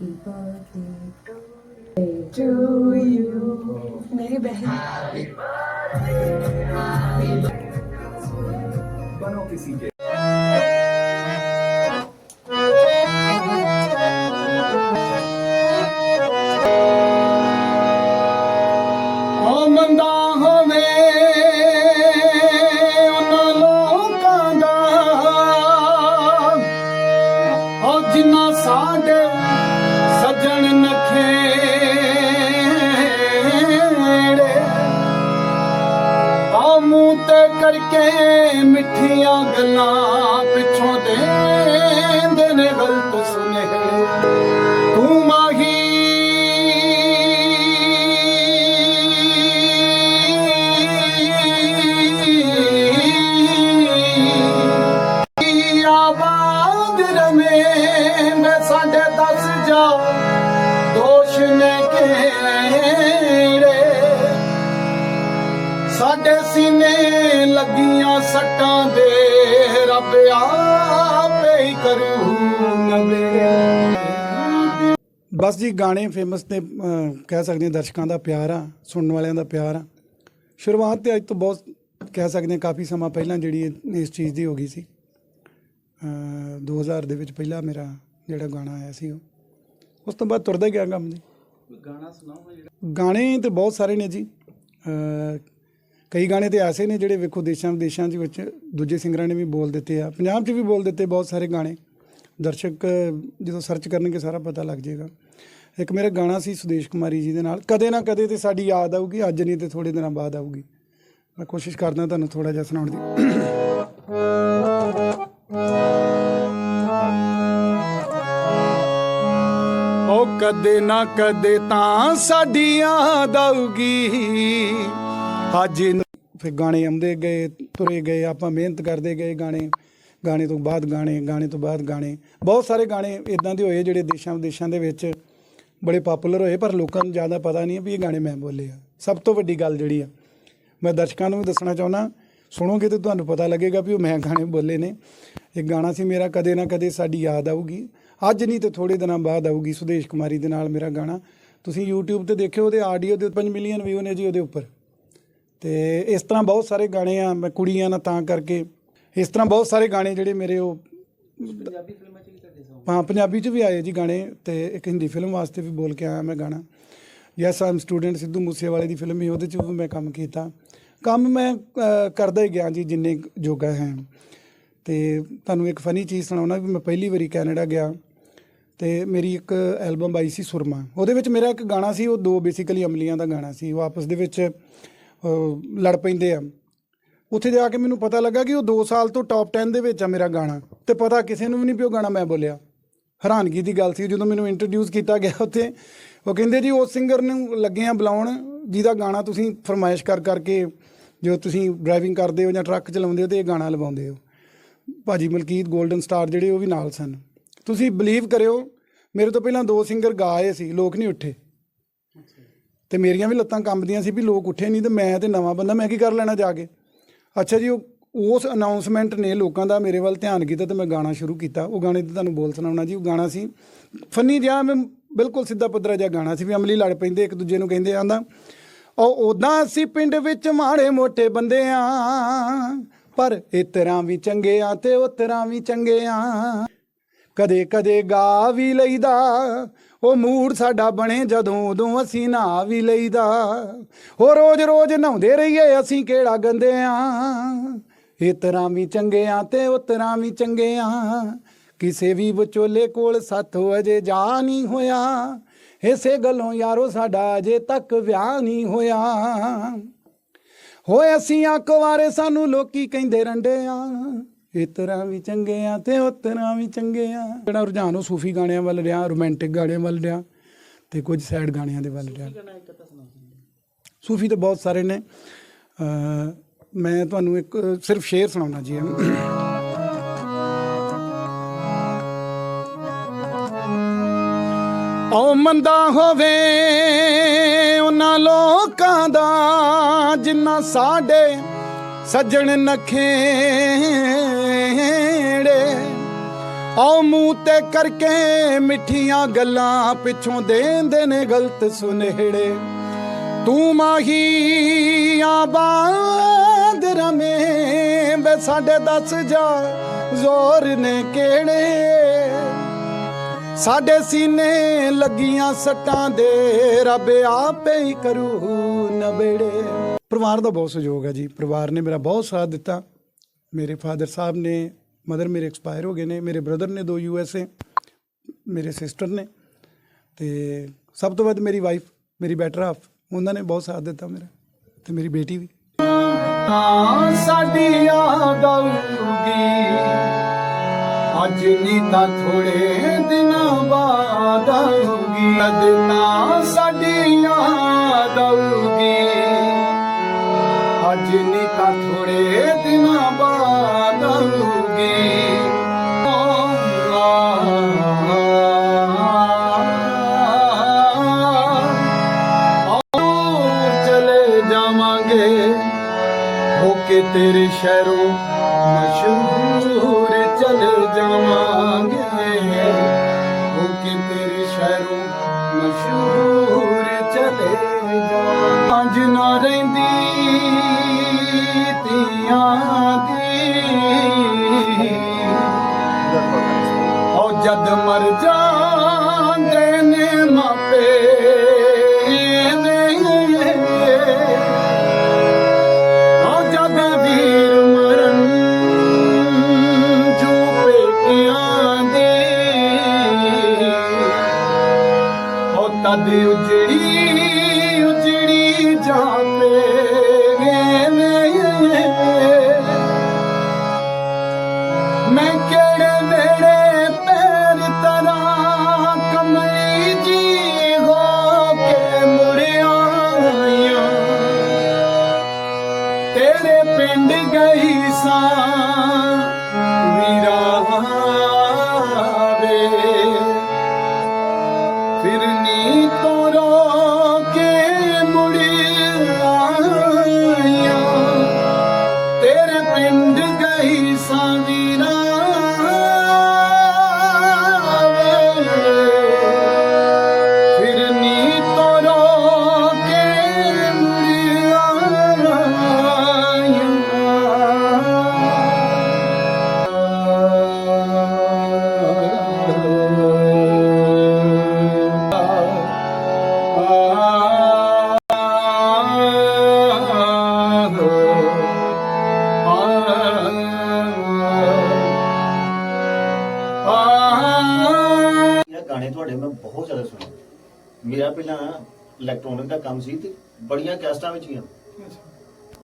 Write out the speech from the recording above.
Happy birthday to you. मेरी बहन बनो किसी के मंदा हो मैं ਕਰਕੇ ਮਿੱਠੀਆਂ ਗੱਲਾਂ ਪਿੱਛੋਂ ਦੇਂਦੇ ਨੇ ਗਲਤ ਬਸ ਜੀ ਗਾਣੇ ਫੇਮਸ ਨੇ ਕਹਿ ਸਕਦੇ ਹਾਂ ਦਰਸ਼ਕਾਂ ਦਾ ਪਿਆਰ ਆ ਸੁਣਨ ਵਾਲਿਆਂ ਦਾ ਪਿਆਰ ਆ। ਸ਼ੁਰੂਆਤ ਤੇ ਅੱਜ ਤੋਂ ਬਹੁਤ ਕਹਿ ਸਕਦੇ ਹਾਂ ਕਾਫੀ ਸਮਾਂ ਪਹਿਲਾਂ ਜਿਹੜੀ ਇਸ ਚੀਜ਼ ਦੀ ਹੋ ਗਈ ਸੀ। 2000 ਦੇ ਵਿੱਚ ਪਹਿਲਾ ਮੇਰਾ ਜਿਹੜਾ ਗਾਣਾ ਆਇਆ ਸੀ ਉਹ। ਉਸ ਤੋਂ ਬਾਅਦ ਤੁਰਦਾ ਗਿਆ ਕੰਮ ਜੀ। ਗਾਣਾ ਸੁਣਾਓ ਜਿਹੜਾ? ਗਾਣੇ ਤੇ ਬਹੁਤ ਸਾਰੇ ਨੇ ਜੀ। ਕਈ ਗਾਣੇ ਤੇ ਐਸੇ ਨੇ ਜਿਹੜੇ ਵੇਖੋ ਦੇਸ਼ਾਂ ਵਿਦੇਸ਼ਾਂ ਦੇ ਵਿੱਚ ਦੂਜੇ ਸਿੰਗਰਾਂ ਨੇ ਵੀ ਬੋਲ ਦਿੱਤੇ ਆ। ਪੰਜਾਬ 'ਚ ਵੀ ਬੋਲ ਦਿੱਤੇ ਬਹੁਤ ਸਾਰੇ ਗਾਣੇ। ਦਰਸ਼ਕ ਜਦੋਂ ਸਰਚ ਕਰਨਗੇ ਸਾਰਾ ਪਤਾ ਲੱਗ ਜਾਏਗਾ। ਇੱਕ ਮੇਰਾ ਗਾਣਾ ਸੀ ਸੁਦੇਸ਼ ਕੁਮਾਰੀ ਜੀ ਦੇ ਨਾਲ। ਕਦੇ ਨਾ ਕਦੇ ਤੇ ਸਾਡੀ ਯਾਦ ਆਊਗੀ, ਅੱਜ ਨਹੀਂ ਤੇ ਥੋੜੇ ਦਿਨਾਂ ਬਾਅਦ ਆਊਗੀ। ਮੈਂ ਕੋਸ਼ਿਸ਼ ਕਰਦਾ ਤੁਹਾਨੂੰ ਥੋੜਾ ਜਿਹਾ ਸੁਣਾਉਣ ਦੀ। ਉਹ ਕਦੇ ਨਾ ਕਦੇ ਤਾਂ ਸਾਡੀ ਯਾਦ ਆਊਗੀ। ਅੱਜ ਫਿਰ ਗਾਣੇ ਆਉਂਦੇ ਗਏ, ਤੁਰੇ ਗਏ, ਆਪਾਂ ਮਿਹਨਤ ਕਰਦੇ ਗਏ ਗਾਣੇ। ਗਾਣੇ ਤੋਂ ਬਾਅਦ ਗਾਣੇ ਗਾਣੇ ਤੋਂ ਬਾਅਦ ਗਾਣੇ। ਬਹੁਤ ਸਾਰੇ ਗਾਣੇ ਇਦਾਂ ਦੇ ਹੋਏ ਜਿਹੜੇ ਦੇਸ਼ਾਂ ਵਿਦੇਸ਼ਾਂ ਦੇ ਵਿੱਚ ਬੜੇ ਪਪੂਲਰ ਹੋਏ, ਪਰ ਲੋਕਾਂ ਨੂੰ ਜ਼ਿਆਦਾ ਪਤਾ ਨਹੀਂ ਵੀ ਇਹ ਗਾਣੇ ਮੈਂ ਬੋਲੇ ਆ। ਸਭ ਤੋਂ ਵੱਡੀ ਗੱਲ ਜਿਹੜੀ ਆ, ਮੈਂ ਦਰਸ਼ਕਾਂ ਨੂੰ ਵੀ ਦੱਸਣਾ ਚਾਹੁੰਦਾ, ਸੁਣੋਗੇ ਤੇ ਤੁਹਾਨੂੰ ਪਤਾ ਲੱਗੇਗਾ ਵੀ ਉਹ ਮੈਂ ਗਾਣੇ ਬੋਲੇ ਨੇ। ਇੱਕ ਗਾਣਾ ਸੀ ਮੇਰਾ ਕਦੇ ਨਾ ਕਦੇ ਸਾਡੀ ਯਾਦ ਆਊਗੀ। ਅੱਜ ਨਹੀਂ ਤੇ ਥੋੜੇ ਦਿਨਾਂ ਬਾਅਦ ਆਊਗੀ ਸੁਦੇਸ਼ ਕੁਮਾਰੀ ਦੇ ਨਾਲ ਮੇਰਾ ਗਾਣਾ। ਤੁਸੀਂ YouTube ਤੇ ਦੇਖਿਓ, ਉਹਦੇ ਆਡੀਓ ਦੇ 5 ਮਿਲੀਅਨ ਵਿਊ ਨੇ ਜੀ ਉਹਦੇ ਉੱਪਰ। ਤੇ ਇਸ ਤਰ੍ਹਾਂ ਬਹੁਤ ਸਾਰੇ ਗਾਣੇ ਆ, ਮੈਂ ਕੁੜੀਆਂ ਨਾਲ ਤਾਂ ਕਰਕੇ ਇਸ ਤਰ੍ਹਾਂ ਬਹੁਤ ਸਾਰੇ ਗਾਣੇ ਜਿਹੜੇ ਮੇਰੇ ਉਹ ਪੰਜਾਬੀ ਫਿਲਮਾਂ ਚ ਵੀ ਤੁਹਾਡੇ ਸੌਂਗ ਹਾਂ ਪੰਜਾਬੀ ਚ ਵੀ ਆਏ ਜੀ ਗਾਣੇ ਤੇ ਇੱਕ ਹਿੰਦੀ ਫਿਲਮ ਵਾਸਤੇ ਵੀ ਬੋਲ ਕੇ ਆਇਆ ਮੈਂ ਗਾਣਾ। ਯੈਸ ਆਮ ਸਟੂਡੈਂਟ ਸਿੱਧੂ ਮੂਸੇਵਾਲੇ ਦੀ ਫਿਲਮ ਹੀ ਉਹਦੇ ਚ ਵੀ ਮੈਂ ਕੰਮ ਕੀਤਾ। ਕੰਮ ਮੈਂ ਕਰਦਾ ਹੀ ਗਿਆ ਜੀ ਜਿੰਨੇ ਜੋਗਾ ਹੈ। ਤੇ ਤੁਹਾਨੂੰ ਇੱਕ ਫਨੀ ਚੀਜ਼ ਸੁਣਾਉਣਾ ਵੀ ਮੈਂ ਪਹਿਲੀ ਵਾਰੀ ਕੈਨੇਡਾ ਗਿਆ ਤੇ ਮੇਰੀ ਇੱਕ ਐਲਬਮ ਆਈ ਸੀ ਸੁਰਮਾ। ਉਹਦੇ ਵਿੱਚ ਮੇਰਾ ਇੱਕ ਗਾਣਾ ਸੀ ਉਹ ਦੋ ਬੇਸਿਕਲੀ ਅਮਲੀਆਂ ਦਾ ਗਾਣਾ ਸੀ। ਉਹ ਆਪਸ ਦੇ ਵਿੱਚ ਲੜ ਪੈਂਦੇ ਆ। ਉੱਥੇ ਜਾ ਕੇ ਮੈਨੂੰ ਪਤਾ ਲੱਗਾ ਕਿ ਉਹ 2 ਸਾਲ ਤੋਂ ਟੌਪ 10 ਦੇ ਵਿੱਚ ਆ ਮੇਰਾ ਗਾਣਾ। ਤੇ ਪਤਾ ਕਿਸੇ ਨੂੰ ਵੀ ਨਹੀਂ ਪਿਓ ਗਾਣਾ ਮੈਂ ਬੋਲਿਆ। ਹੈਰਾਨਗੀ ਦੀ ਗੱਲ ਸੀ, ਜਦੋਂ ਮੈਨੂੰ ਇੰਟਰੋਡਿਊਸ ਕੀਤਾ ਗਿਆ ਉੱਥੇ, ਉਹ ਕਹਿੰਦੇ ਜੀ, ਉਸ ਸਿੰਗਰ ਨੂੰ ਲੱਗੇ ਆ ਬੁਲਾਉਣ, ਜਿਹਦਾ ਗਾਣਾ ਤੁਸੀਂ ਫਰਮਾਇਸ਼ ਕਰ ਕਰਕੇ ਜੋ ਤੁਸੀਂ ਡਰਾਈਵਿੰਗ ਕਰਦੇ ਹੋ ਜਾਂ ਟਰੱਕ ਚਲਾਉਂਦੇ ਹੋ ਤੇ ਇਹ ਗਾਣਾ ਲਵਾਉਂਦੇ ਹੋ। ਭਾਜੀ ਮਲਕੀਤ 골ਡਨ ਸਟਾਰ ਜਿਹੜੇ ਉਹ ਵੀ ਨਾਲ ਸਨ। ਤੁਸੀਂ ਬਲੀਵ ਕਰਿਓ, ਮੇਰੇ ਤੋਂ ਪਹਿਲਾਂ ਦੋ ਸਿੰਗਰ ਗਾਏ ਸੀ, ਲੋਕ ਨਹੀਂ ਉੱਠੇ। ਤੇ ਮੇਰੀਆਂ ਵੀ ਲੱਤਾਂ ਕੰਬਦੀਆਂ ਸੀ ਵੀ ਲੋਕ ਉੱਠੇ ਨਹੀਂ ਤੇ ਮੈਂ ਤੇ ਨਵਾਂ ਬੰਦਾ, ਮੈਂ ਕੀ ਕਰ ਲੈਣਾ ਜਾ ਕੇ? ਅੱਛਾ ਜੀ, ਉਹ ਉਸ ਅਨਾਉਂਸਮੈਂਟ ਨੇ ਲੋਕਾਂ ਦਾ ਮੇਰੇ ਵੱਲ ਧਿਆਨ ਕੀਤਾ ਤੇ ਮੈਂ ਗਾਣਾ ਸ਼ੁਰੂ ਕੀਤਾ। ਉਹ ਗਾਣੇ ਤੇ ਤੁਹਾਨੂੰ ਬੋਲ ਸੁਣਾਉਣਾ ਜੀ, ਉਹ ਗਾਣਾ ਸੀ ਫਨੀ ਜਿਹਾ ਮੈਂ ਬਿਲਕੁਲ ਸਿੱਧਾ ਪੱਧਰਾ ਜਿਹਾ ਗਾਣਾ ਸੀ ਵੀ ਅਮਲੀ ਲੜ ਪੈਂਦੇ, ਇੱਕ ਦੂਜੇ ਨੂੰ ਕਹਿੰਦੇ ਆਂਦਾ ਉਹ ਉਦਾਂ ਅਸੀਂ ਪਿੰਡ ਵਿੱਚ ਮਾੜੇ ਮੋਟੇ ਬੰਦੇ ਆ, ਪਰ ਇਹ ਤਰ੍ਹਾਂ ਵੀ ਚੰਗੇ ਆ ਤੇ ਉਹ ਤਰ੍ਹਾਂ ਵੀ ਚੰਗੇ ਆ। ਕਦੇ ਕਦੇ ਗਾ ਵੀ ਲਈਦਾ ਉਹ ਮੂਡ ਸਾਡਾ ਬਣੇ ਜਦੋਂ ਉਦੋਂ ਅਸੀਂ ਨਹਾ ਵੀ ਲਈਦਾ। ਉਹ ਰੋਜ਼ ਰੋਜ਼ ਨਹਾਉਂਦੇ ਰਹੀਏ, ਅਸੀਂ ਕਿਹੜਾ ਗੰਦੇ ਆ? ਇਹ ਤਰ੍ਹਾਂ ਵੀ ਚੰਗੇ ਆ ਤੇ ਉਹ ਤਰ੍ਹਾਂ ਵੀ ਚੰਗੇ ਆ। ਕਿਸੇ ਵੀ ਵਿਚੋਲੇ ਕੋਲ ਸਾਥੋਂ ਅਜੇ ਜਾ ਨਹੀਂ ਹੋਇਆ। ਇਸੇ ਗੱਲੋਂ ਯਾਰੋ ਸਾਡਾ ਅਜੇ ਤੱਕ ਵਿਆਹ ਨਹੀਂ ਹੋਇਆ। ਹੋਏ ਅਸੀਂ ਆ ਵਾਰੇ ਸਾਨੂੰ ਲੋਕੀ ਕਹਿੰਦੇ ਰੰਡੇ ਆ। ਇਹ ਤਰ੍ਹਾਂ ਵੀ ਚੰਗੇ ਆ ਤੇ ਉਹ ਤਰ੍ਹਾਂ ਵੀ ਚੰਗੇ ਆ। ਜਿਹੜਾ ਰੁਝਾਨ ਉਹ ਸੂਫੀ ਗਾਣਿਆਂ ਵੱਲ ਰਿਹਾ, ਰੋਮਾਂਟਿਕ ਗਾਣਿਆਂ ਵੱਲ ਰਿਹਾ ਤੇ ਕੁਝ ਸੈਡ ਗਾਣਿਆਂ ਦੇ ਵੱਲ ਰਿਹਾ। ਸੂਫ਼ੀ ਤਾਂ ਬਹੁਤ ਸਾਰੇ ਨੇ। ਮੈਂ ਤੁਹਾਨੂੰ ਇੱਕ ਸਿਰਫ ਸ਼ੇਰ ਸੁਣਾਉਣਾ ਜੀ। ਓ ਮੰਦਾ ਹੋਵੇ ਉਹਨਾਂ ਲੋਕਾਂ ਦਾ, ਜਿਨ੍ਹਾਂ ਸਾਡੇ ਸੱਜਣ ਨਖੇ ਨਖੇੜੇ ਆਓ ਮੂੰਹ ਤੇ ਕਰਕੇ ਮਿੱਠੀਆਂ ਗੱਲਾਂ ਪਿੱਛੋਂ ਦੇਂਦੇ ਨੇ ਗਲਤ ਸੁਨੇੜੇ। ਤੂੰ ਮਾਹੀ ਆਬਾਦ ਰਮੇ ਬੇ ਸਾਡੇ ਦੱਸ ਜਾ ਜ਼ੋਰ ਨੇ ਕਿਹੜੇ? ਸਾਡੇ ਸੀਨੇ ਲੱਗੀਆਂ ਸੱਟਾਂ ਦੇ, ਰੱਬ ਆਪੇ ਹੀ ਕਰੂ ਨਬੇੜੇ ਪਰਿਵਾਰ ਦਾ ਬਹੁਤ ਸਹਿਯੋਗ ਹੈ ਜੀ, ਪਰਿਵਾਰ ਨੇ ਮੇਰਾ ਬਹੁਤ ਸਾਥ ਦਿੱਤਾ। ਮੇਰੇ ਫਾਦਰ ਸਾਹਿਬ ਨੇ ਮਦਰ ਮੇਰੇ ਐਕਸਪਾਇਰ ਹੋ ਗਏ ਨੇ ਮੇਰੇ ਬ੍ਰਦਰ ਨੇ ਦੋ ਯੂ ਐਸ ਏ ਮੇਰੇ ਸਿਸਟਰ ਨੇ ਤੇ ਸਭ ਤੋਂ ਵੱਧ ਮੇਰੀ ਵਾਈਫ ਮੇਰੀ ਬੈਟਰ ਹਾਫ ਉਹਨਾਂ ਨੇ ਬਹੁਤ ਸਾਥ ਦਿੱਤਾ ਮੇਰਾ ਤੇ ਮੇਰੀ ਬੇਟੀ ਵੀ ਤਾਂ ਸਾਡੀ ਯਾਦ ਅੱਜ ਨਹੀਂ ਤਾਂ ਥੋੜੇ ਦਿਨਾਂ ਬਾਅਦ ਆਊਗੀ ਤਾਂ ਸਾਡੀ ਯਾਦ ਆਊਗੀ ਅੱਜ ਨਹੀਂ ਤਾਂ ਥੋੜੇ ਦਿਨਾਂ ਬਾਅਦ ਆਊਗੀ ਆਓ ਚਲੇ ਜਾਵਾਂਗੇ ਹੋ ਕੇ ਤੇਰੇ ਸ਼ਹਿਰੋਂ ਮਸ਼ਹੂਰ ਚਲੇ ਜਾਵਾਂਗੇ ਨਾ ਰਹਿੰਦੀ ਤੀਆਂ ਦੀ। ਉਹ ਜਦ ਮਰ ਜਾਂਦੇ ਨੇ ਮਾਪੇ ਉਹ ਜਦ ਵੀਰ ਮਰਨ, ਜੋ ਦੇ। ਉਹ ਤਦ ਉਜੜੀ ਉਜੜੀ ਬਹੁਤ ਜ਼ਿਆਦਾ ਸੁਣਿਆ। ਮੇਰਾ ਪਹਿਲਾਂ ਇਲੈਕਟ੍ਰੋਨਿਕ ਦਾ ਕੰਮ ਸੀ ਤੇ ਬੜੀਆਂ ਕੈਸਟਾਂ ਵਿੱਚ ਹੀ ਆ